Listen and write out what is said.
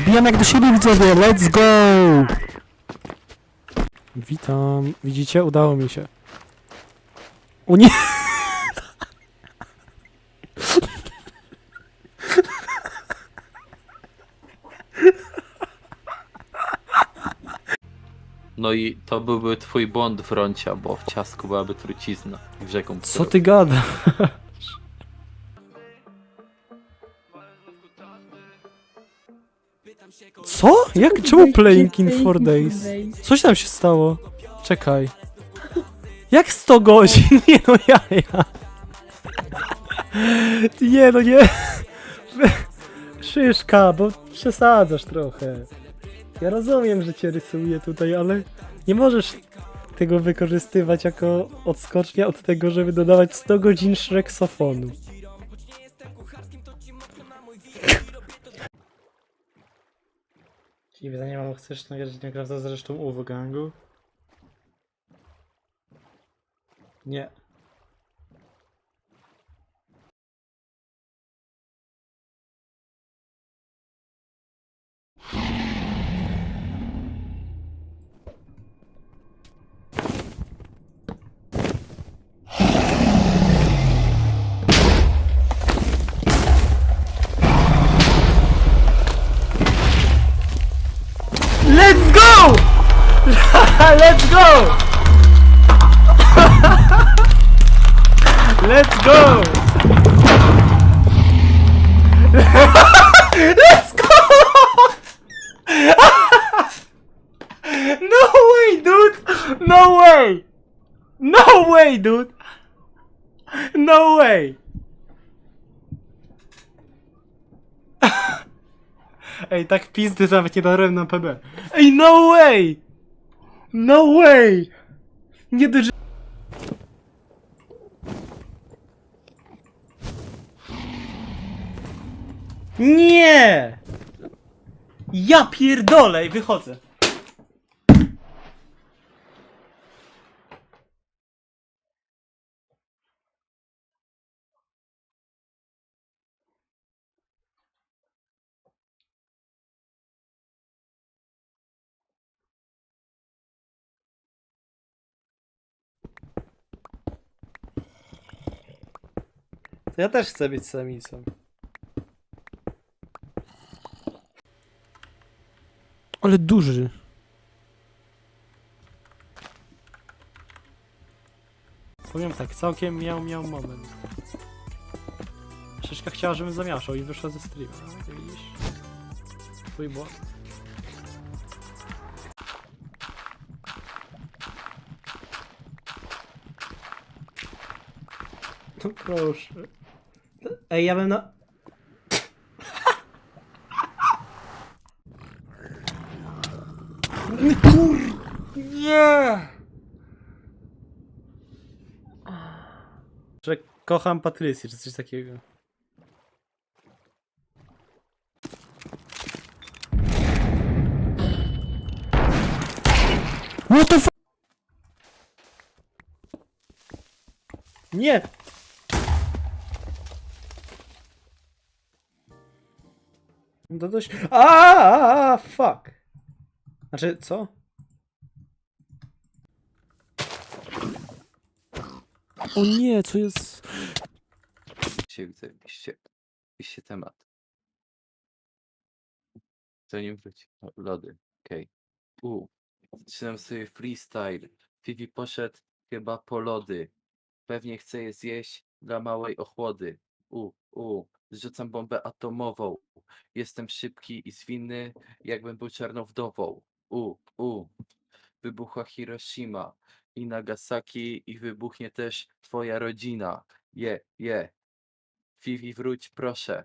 Wbijam jak do siebie widzowie, let's go! Witam, widzicie? Udało mi się. O nie! No i to byłby twój błąd wrącia, bo w ciastku byłaby trucizna w rzeką. Co ty gada? Co? Jak? Czemu playing in 4 days? Coś tam się stało. Czekaj. Jak 100 godzin? Nie no jaja. Nie no nie. Szyszka, bo przesadzasz trochę. Ja rozumiem, że cię rysuję tutaj, ale nie możesz tego wykorzystywać jako odskocznia od tego, żeby dodawać 100 godzin szreksofonu. I pytanie mam, chcesz nagrać Minecrafta z resztą U w gangu? Nie. Let's go! Let's go! Let's go! no way, dude! No way! No way, dude! No way! Ej, tak pizdy nawet nie darłem na PB. Ej, no way! No way! Nie dość... Nie! Ja pierdolę i wychodzę. Ja też chcę być samicą. Ale duży. Powiem tak, całkiem miał, miał moment. Szyszka chciała, żebym zamiaszał i wyszła ze streama. no, Widzisz? Twój błąd. No proszę. Ej, ja bym na... Kur... Nie! Że kocham Patrycję, czy coś takiego. What the f... Nie! To dość... Aaaa, fuck! Znaczy, co? O nie, co jest... się widzę, piszcie temat. To nie wróci. Lody, okej. U, zaczynam sobie freestyle. Fifi poszedł chyba po lody. Pewnie chce je zjeść dla małej ochłody. U, u, zrzucam bombę atomową. Jestem szybki i zwinny, jakbym był czarną wdową. U, u, wybuchła Hiroshima i Nagasaki i wybuchnie też twoja rodzina. Je, je. Fifi, wróć proszę.